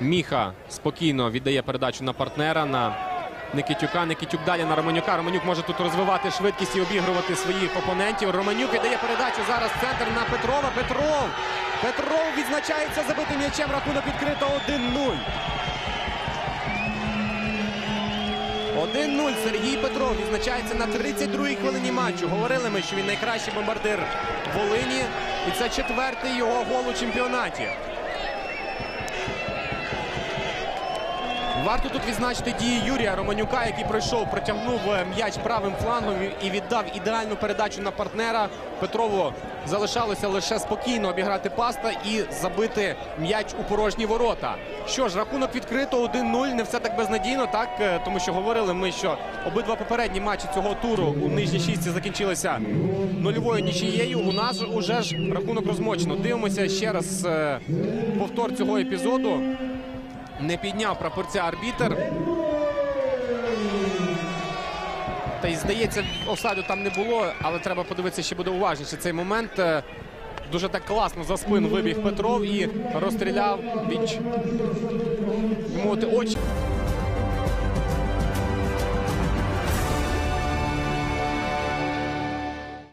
Міха спокійно віддає передачу на партнера на Никитюка. Никитюк далі на Романюка. Романюк може тут розвивати швидкість і обігрувати своїх опонентів. Романюк віддає передачу зараз в центр на Петрова. Петров. Петров відзначається забитим м'ячем. Рахунок відкрито 1-0. 1-0 Сергій Петров відзначається на 32-й хвилині матчу. Говорили ми, що він найкращий бомбардир Волині. І це четвертий його гол у чемпіонаті. Варто тут відзначити дії Юрія Романюка, який пройшов, протягнув е, м'яч правим флангом і віддав ідеальну передачу на партнера. Петрову залишалося лише спокійно обіграти паста і забити м'яч у порожні ворота. Що ж, рахунок відкрито 1-0. Не все так безнадійно, так е, тому що говорили ми, що обидва попередні матчі цього туру у нижній шістці закінчилися нульовою нічією. У нас уже ж рахунок розмочено. Дивимося ще раз е, повтор цього епізоду. Не підняв прапорця арбітер. Та й здається, офсайду там не було, але треба подивитися, ще буде уважніше цей момент. Е, Дуже так класно за спину вибіг Петров і розстріляв біч. Мовити очі.